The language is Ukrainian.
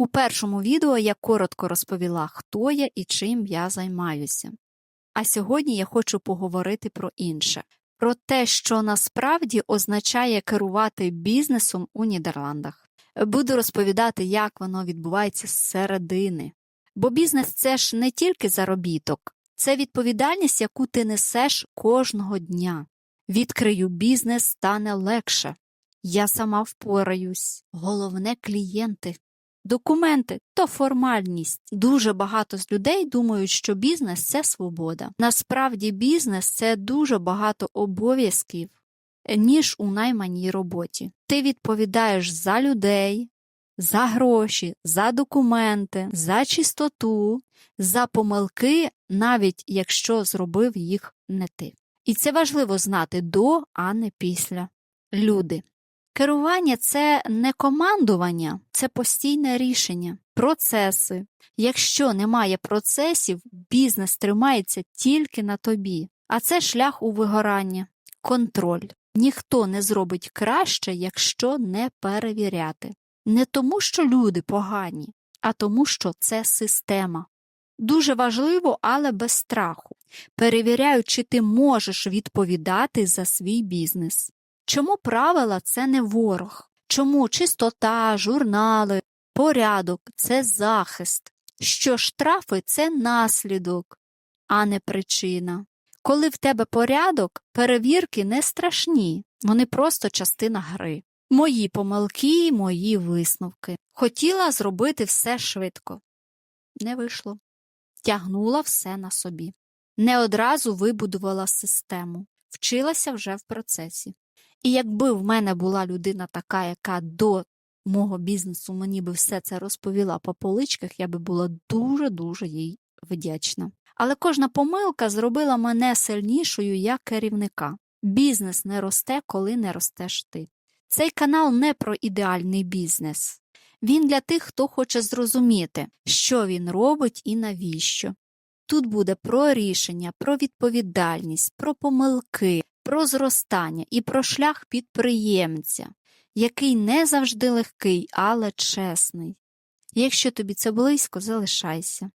У першому відео я коротко розповіла, хто я і чим я займаюся. А сьогодні я хочу поговорити про інше, про те, що насправді означає керувати бізнесом у Нідерландах. Буду розповідати, як воно відбувається зсередини. Бо бізнес це ж не тільки заробіток, це відповідальність, яку ти несеш кожного дня. Відкрию бізнес стане легше. Я сама впораюсь. Головне клієнти. Документи то формальність. Дуже багато з людей думають, що бізнес це свобода. Насправді, бізнес це дуже багато обов'язків, ніж у найманій роботі. Ти відповідаєш за людей, за гроші, за документи, за чистоту, за помилки, навіть якщо зробив їх не ти. І це важливо знати до, а не після. Люди. Керування це не командування, це постійне рішення, процеси. Якщо немає процесів, бізнес тримається тільки на тобі, а це шлях у вигорання, контроль. Ніхто не зробить краще, якщо не перевіряти. Не тому, що люди погані, а тому, що це система. Дуже важливо, але без страху. Перевіряю, чи ти можеш відповідати за свій бізнес. Чому правила це не ворог? Чому чистота, журнали, порядок це захист, що штрафи це наслідок, а не причина. Коли в тебе порядок, перевірки не страшні, вони просто частина гри. Мої помилки, мої висновки. Хотіла зробити все швидко. Не вийшло. Тягнула все на собі. Не одразу вибудувала систему, вчилася вже в процесі. І якби в мене була людина така, яка до мого бізнесу мені би все це розповіла по поличках, я би була дуже-дуже їй вдячна. Але кожна помилка зробила мене сильнішою як керівника. Бізнес не росте, коли не ростеш ти. Цей канал не про ідеальний бізнес. Він для тих, хто хоче зрозуміти, що він робить і навіщо. Тут буде про рішення, про відповідальність, про помилки, про зростання і про шлях підприємця, який не завжди легкий, але чесний. Якщо тобі це близько, залишайся.